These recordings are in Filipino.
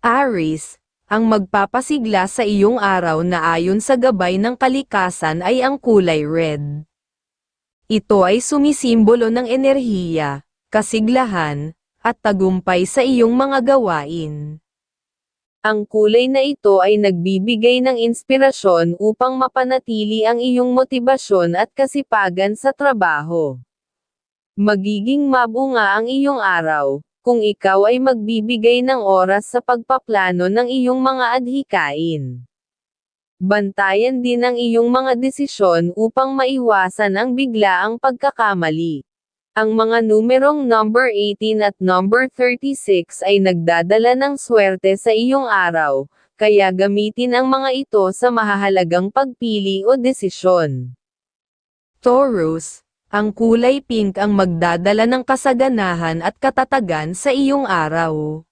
Aris, ang magpapasigla sa iyong araw na ayon sa gabay ng kalikasan ay ang kulay red. Ito ay sumisimbolo ng enerhiya, kasiglahan, at tagumpay sa iyong mga gawain. Ang kulay na ito ay nagbibigay ng inspirasyon upang mapanatili ang iyong motibasyon at kasipagan sa trabaho. Magiging mabunga ang iyong araw, kung ikaw ay magbibigay ng oras sa pagpaplano ng iyong mga adhikain. Bantayan din ang iyong mga desisyon upang maiwasan ang biglaang pagkakamali. Ang mga numerong number 18 at number 36 ay nagdadala ng swerte sa iyong araw, kaya gamitin ang mga ito sa mahahalagang pagpili o desisyon. Taurus, ang kulay pink ang magdadala ng kasaganahan at katatagan sa iyong araw.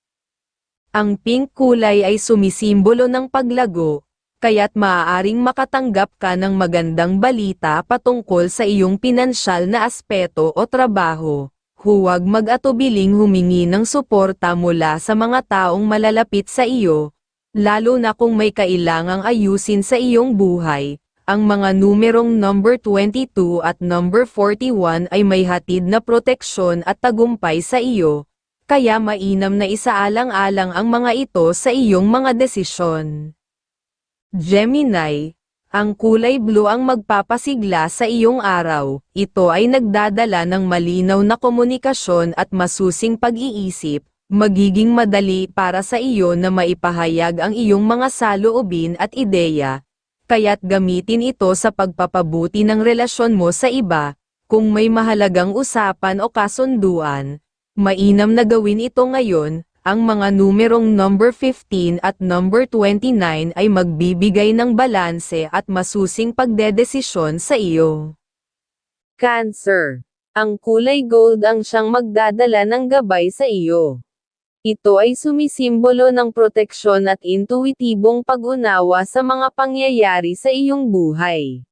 Ang pink kulay ay sumisimbolo ng paglago, kaya't maaaring makatanggap ka ng magandang balita patungkol sa iyong pinansyal na aspeto o trabaho. Huwag mag-atubiling humingi ng suporta mula sa mga taong malalapit sa iyo, lalo na kung may kailangang ayusin sa iyong buhay. Ang mga numerong number 22 at number 41 ay may hatid na proteksyon at tagumpay sa iyo, kaya mainam na isaalang-alang ang mga ito sa iyong mga desisyon. Gemini, ang kulay blue ang magpapasigla sa iyong araw. Ito ay nagdadala ng malinaw na komunikasyon at masusing pag-iisip. Magiging madali para sa iyo na maipahayag ang iyong mga saloobin at ideya. Kaya't gamitin ito sa pagpapabuti ng relasyon mo sa iba. Kung may mahalagang usapan o kasunduan, mainam na gawin ito ngayon, ang mga numerong number 15 at number 29 ay magbibigay ng balanse at masusing pagdedesisyon sa iyo. Cancer. Ang kulay gold ang siyang magdadala ng gabay sa iyo. Ito ay sumisimbolo ng proteksyon at intuitibong pag-unawa sa mga pangyayari sa iyong buhay.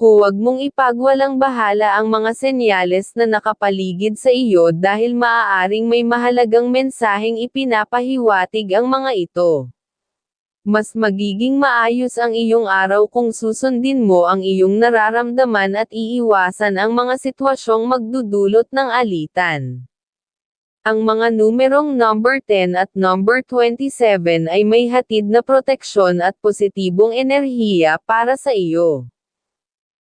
Huwag mong ipagwalang bahala ang mga senyales na nakapaligid sa iyo dahil maaaring may mahalagang mensaheng ipinapahiwatig ang mga ito. Mas magiging maayos ang iyong araw kung susundin mo ang iyong nararamdaman at iiwasan ang mga sitwasyong magdudulot ng alitan. Ang mga numerong number 10 at number 27 ay may hatid na proteksyon at positibong enerhiya para sa iyo.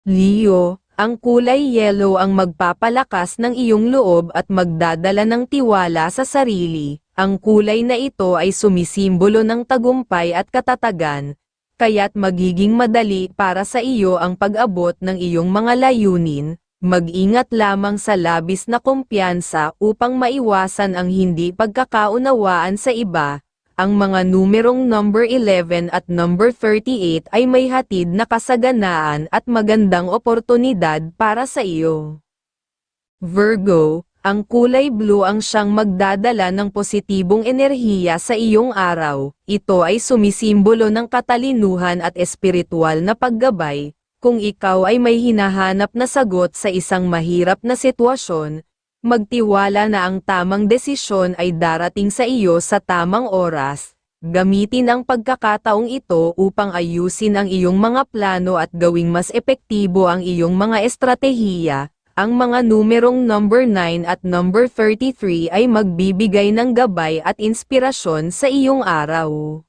Leo, ang kulay yellow ang magpapalakas ng iyong loob at magdadala ng tiwala sa sarili. Ang kulay na ito ay sumisimbolo ng tagumpay at katatagan, kaya't magiging madali para sa iyo ang pag-abot ng iyong mga layunin. Mag-ingat lamang sa labis na kumpiyansa upang maiwasan ang hindi pagkakaunawaan sa iba, ang mga numerong number 11 at number 38 ay may hatid na kasaganaan at magandang oportunidad para sa iyo. Virgo, ang kulay blue ang siyang magdadala ng positibong enerhiya sa iyong araw. Ito ay sumisimbolo ng katalinuhan at espiritual na paggabay. Kung ikaw ay may hinahanap na sagot sa isang mahirap na sitwasyon, Magtiwala na ang tamang desisyon ay darating sa iyo sa tamang oras. Gamitin ang pagkakataong ito upang ayusin ang iyong mga plano at gawing mas epektibo ang iyong mga estratehiya. Ang mga numerong number 9 at number 33 ay magbibigay ng gabay at inspirasyon sa iyong araw.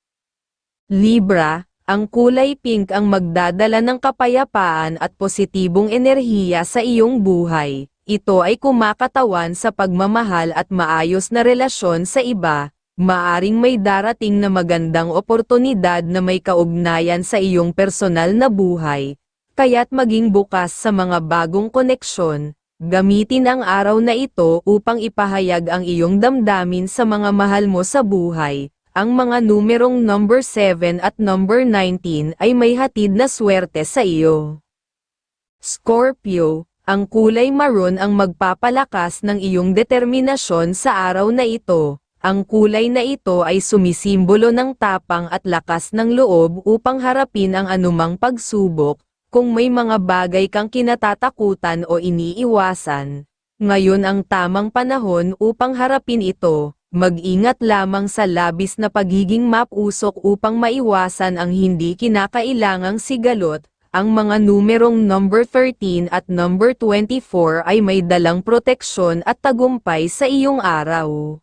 Libra, ang kulay pink ang magdadala ng kapayapaan at positibong enerhiya sa iyong buhay. Ito ay kumakatawan sa pagmamahal at maayos na relasyon sa iba, maaring may darating na magandang oportunidad na may kaugnayan sa iyong personal na buhay, kaya't maging bukas sa mga bagong koneksyon, gamitin ang araw na ito upang ipahayag ang iyong damdamin sa mga mahal mo sa buhay. Ang mga numerong number 7 at number 19 ay may hatid na swerte sa iyo. Scorpio, ang kulay maroon ang magpapalakas ng iyong determinasyon sa araw na ito. Ang kulay na ito ay sumisimbolo ng tapang at lakas ng loob upang harapin ang anumang pagsubok, kung may mga bagay kang kinatatakutan o iniiwasan. Ngayon ang tamang panahon upang harapin ito, Mag-ingat lamang sa labis na pagiging mapusok upang maiwasan ang hindi kinakailangang sigalot. Ang mga numerong number 13 at number 24 ay may dalang proteksyon at tagumpay sa iyong araw.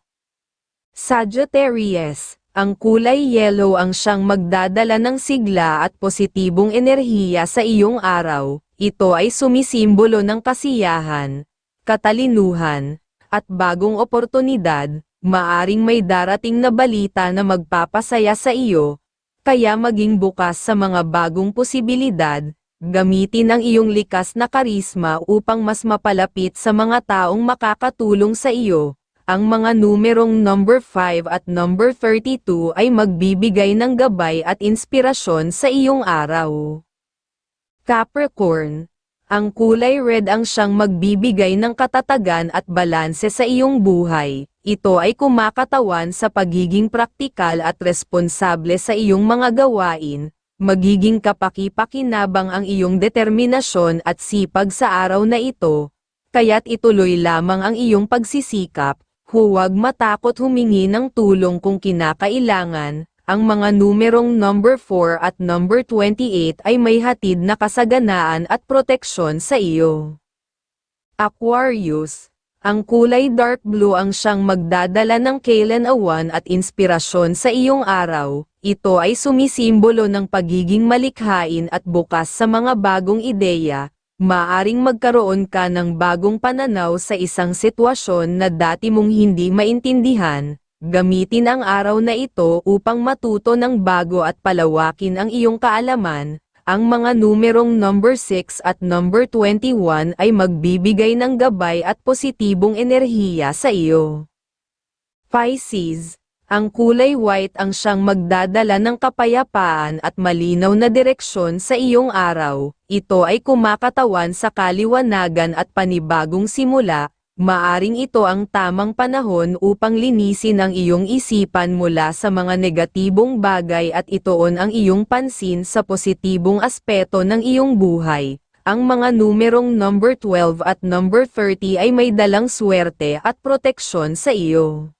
Sagittarius, ang kulay yellow ang siyang magdadala ng sigla at positibong enerhiya sa iyong araw. Ito ay sumisimbolo ng kasiyahan, katalinuhan, at bagong oportunidad, maaring may darating na balita na magpapasaya sa iyo, kaya maging bukas sa mga bagong posibilidad, gamitin ang iyong likas na karisma upang mas mapalapit sa mga taong makakatulong sa iyo. Ang mga numerong number 5 at number 32 ay magbibigay ng gabay at inspirasyon sa iyong araw. Capricorn, ang kulay red ang siyang magbibigay ng katatagan at balanse sa iyong buhay. Ito ay kumakatawan sa pagiging praktikal at responsable sa iyong mga gawain. Magiging kapaki-pakinabang ang iyong determinasyon at sipag sa araw na ito. Kaya't ituloy lamang ang iyong pagsisikap. Huwag matakot humingi ng tulong kung kinakailangan. Ang mga numerong number 4 at number 28 ay may hatid na kasaganaan at proteksyon sa iyo. Aquarius, ang kulay dark blue ang siyang magdadala ng kailan-awan at inspirasyon sa iyong araw. Ito ay sumisimbolo ng pagiging malikhain at bukas sa mga bagong ideya. Maaring magkaroon ka ng bagong pananaw sa isang sitwasyon na dati mong hindi maintindihan. Gamitin ang araw na ito upang matuto ng bago at palawakin ang iyong kaalaman. Ang mga numerong number 6 at number 21 ay magbibigay ng gabay at positibong enerhiya sa iyo. Pisces, ang kulay white ang siyang magdadala ng kapayapaan at malinaw na direksyon sa iyong araw. Ito ay kumakatawan sa kaliwanagan at panibagong simula, Maaring ito ang tamang panahon upang linisin ang iyong isipan mula sa mga negatibong bagay at itoon ang iyong pansin sa positibong aspeto ng iyong buhay. Ang mga numerong number 12 at number 30 ay may dalang swerte at proteksyon sa iyo.